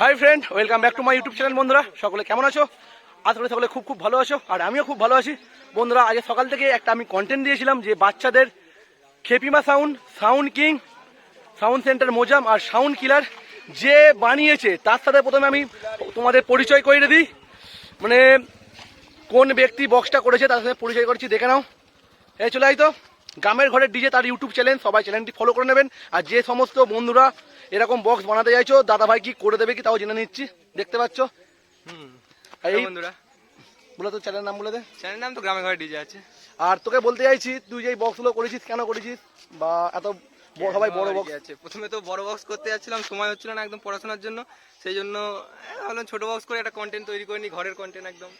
Hi friend welcome back to my YouTube channel বন্ধুরা। সকলে কেমন আছো? আশা করি সকলে খুব খুব ভালো আছো, আর আমিও খুব ভালো আছি। বন্ধুরা আজ সকাল থেকে একটা আমি কন্টেন্ট দিয়েছিলাম যে বাচ্চাদের খেপিমা sound sound king sound centre Mozam আর সাউন্ড কিলার যে বানিয়েছে, তার সাথে প্রথমে আমি তোমাদের পরিচয় করে দিই। মানে কোন ব্যক্তি বক্সটা করেছে, তার সাথে পরিচয় করছি, দেখে নাও। এই চলে আই তো। গ্রামের ঘরের ডিজে তার ইউটিউব চ্যানেল সবাই চ্যানেলটি ফলো করে নেবেন। আর যে সমস্ত বন্ধুরা এরকম বক্স বানাতে চাইছো দাদা ভাই কি করে দেবে কি তাও জেনে নিচ্ছি। দেখতে পাচ্ছ? এই বন্ধুরা। বলে তো চ্যানেল নাম বলে দে। চ্যানেল নাম তো গ্রামে ঘরে ডিজে আছে। আর তোকে বলতে চাইছি তুই যে বক্স বক্সগুলো করেছিস কেন করেছিস? বা এত সবাই বড় বক্স আছে প্রথমে তো বড় বক্স করতে যাচ্ছিলাম সময় হচ্ছিল না একদম পড়াশোনার জন্য। সেই জন্য ভাবলাম ছোট বক্স করে একটা কন্টেন্ট তৈরি করে নি ঘরের কন্টেন্ট একদম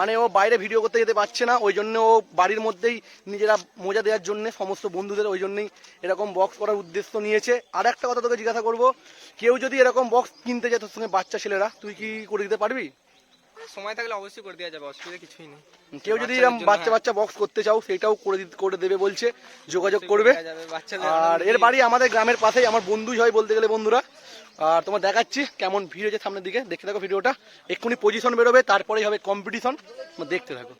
মানে ও বাইরে ভিডিও করতে যেতে পারছে না ওই জন্য ও বাড়ির মধ্যেই নিজেরা মজা দেওয়ার জন্য সমস্ত বন্ধুদের ওই জন্যই এরকম বক্স করার উদ্দেশ্য নিয়েছে। আর একটা কথা তোকে জিজ্ঞাসা করব কেউ যদি এরকম বক্স কিনতে যায় তোর সঙ্গে বাচ্চা ছেলেরা তুই কি করে দিতে পারবি? সময় থাকলে অবশ্যই করে দেওয়া যাবে অসুবিধা কিছুই নেই। কেউ যদি এরকম বাচ্চা হ্যাঁ। বাচ্চা বক্স করতে চাও সেটাও করে করে দেবে বলছে যোগাযোগ করবে। আর এর বাড়ি আমাদের গ্রামের পাশেই আমার বন্ধুই হয় বলতে গেলে বন্ধুরা। আর তোমার দেখাচ্ছি কেমন ভিড় হয়েছে সামনের দিকে দেখতে থাকো ভিডিওটা। এক্ষুনি পজিশন বেরোবে তারপরেই হবে কম্পিটিশন দেখতে থাকো।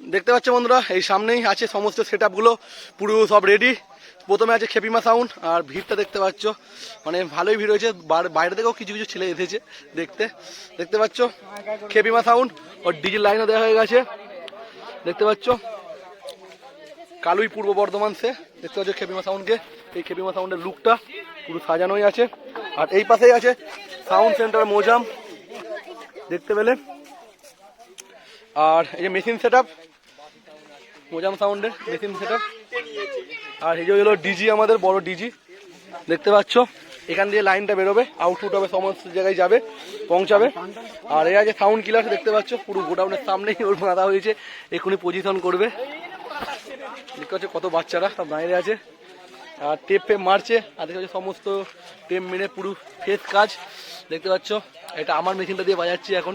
দেখতে পাচ্ছ বন্ধুরা এই সামনেই আছে সমস্ত সেট পুরো সব রেডি প্রথমে আছে খেপিমা সাউন্ড আর ভিড়টা দেখতে পাচ্ছ। মানে ভালোই ভিড় হয়েছে। বাইরে থেকেও কিছু কিছু ছেলে এসেছে দেখতে। দেখতে পাচ্ছ? খেপিমা সাউন্ড ওর ডিজেল লাইনও দেওয়া হয়ে গেছে। দেখতে পাচ্ছ? কালুই পূর্ব বর্ধমান সে। দেখতে পাচ্ছ খেপিমা সাউন্ডকে এই খেপিমা সাউন্ডের লুকটা পুরো সাজানোই আছে। আর এই পাশেই আছে সাউন্ড সেন্টার মোজাম। দেখতে পেলে? আর এই যে মেশিন সেট আপ মোজাম সাউন্ডের মেশিন সেট আপ আর এই যে হলো ডিজি আমাদের বড় ডিজি দেখতে পাচ্ছ? এখান দিয়ে লাইনটা বেরোবে আউটপুট হবে, সমস্ত জায়গায় যাবে, পৌঁছাবে। আর এই আছে সাউন্ড কিলার দেখতে পাচ্ছ? পুরো গোডাউনের সামনেই ওর বাঁধা হয়েছে, এক্ষুনি পজিশন করবে। দেখতে পাচ্ছ কত বাচ্চারা সব বাইরে আছে। আর টেপ ফেপ মারছে, আর দেখতে পাচ্ছ সমস্ত টেপ মেরে পুরো ফেস কাজ। দেখতে পাচ্ছ, এটা আমার মেশিনটা দিয়ে বাজাচ্ছি এখন।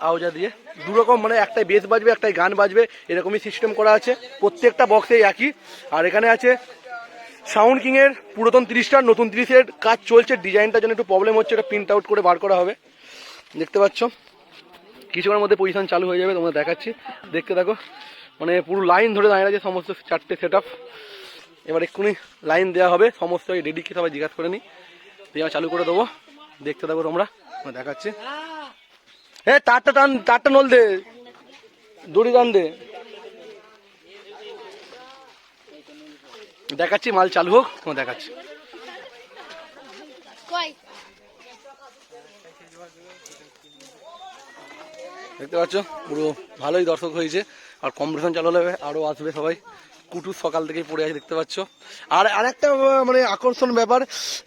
আওজা দিয়ে। দু রকম মানে একটাই বেস বাজবে, একটাই গান বাজবে, এরকমই সিস্টেম করা আছে। প্রত্যেকটা বক্সেই একই। আর এখানে আছে সাউন্ড কিং এর পুরাতন তিরিশটার নতুন তিরিশের কাজ চলছে। ডিজাইনটার জন্য একটু প্রবলেম হচ্ছে, এটা প্রিন্ট আউট করে বার করা হবে। দেখতে পাচ্ছ? কিছুক্ষণের মধ্যে পজিশন চালু হয়ে যাবে তোমরা দেখাচ্ছি। দেখতে থাকো। মানে পুরো লাইন ধরে দাঁড়িয়ে আছে সমস্ত চারটে সেট আপ এবার এক্ষুনি লাইন দেওয়া হবে, সমস্ত রেডি কি সবাই জিজ্ঞাসা করে নি। দিয়ে চালু করে দেবো। দেখতে থাকো তোমরা। দেখাচ্ছি। এ তারটা টান তারটা নল দে। দড়ি টান দে। দেখাচ্ছি মাল চালু হোক তোমার দেখাচ্ছি। দেখতে পাচ্ছ পুরো ভালোই দর্শক হয়েছে। আর কম্পিটিশন চালু হলে আরও আসবে সবাই। কুটু সকাল থেকে পড়ে আছে, দেখতে পাচ্ছ। আর আরেকটা মানে আকর্ষণ ব্যাপার,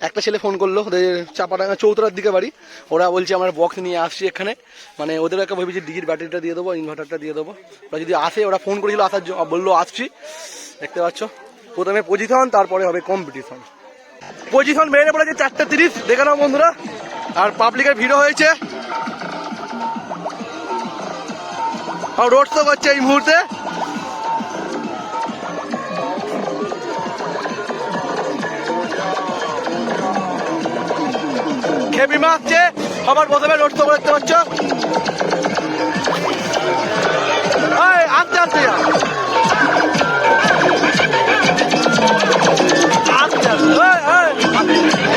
একটা ছেলে ফোন করল, ওদের চাপাডাঙ্গা চৌতরার দিকে বাড়ি। ওরা বলছে, আমরা বক্স নিয়ে আসছি এখানে। মানে ওদের একটা ভেবেছি ডিজির ব্যাটারিটা দিয়ে দেবো ইনভার্টারটা দিয়ে দেবো। ওরা যদি আসে, ওরা ফোন করেছিল, আসার জন্য বলল, আসছি। দেখতে পাচ্ছ। প্রথমে পজিশন তারপরে হবে কম্পিটিশন পজিশন বেড়ে পড়েছে চারটে তিরিশ, দেখে নাও বন্ধুরা। আর পাবলিকের ভিড়ও হয়েছে। আর রোড শো করছে এই মুহূর্তে। খেপি মারছে সবার প্রথমে রোড শো দেখতে আনতে আনতে আস্তে আস্তে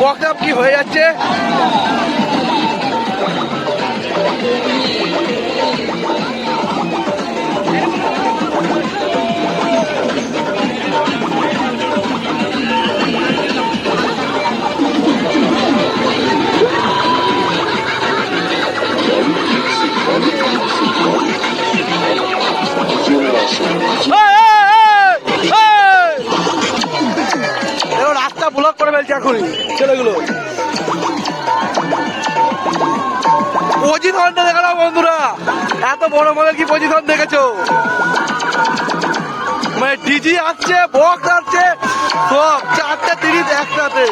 বক্স কি হয়ে যাচ্ছে? বড় মালের কি পজিশন দেখেছ? মানে ডিজি আসছে বক্স আসছে সব চারটে তিরিশ একসাথে।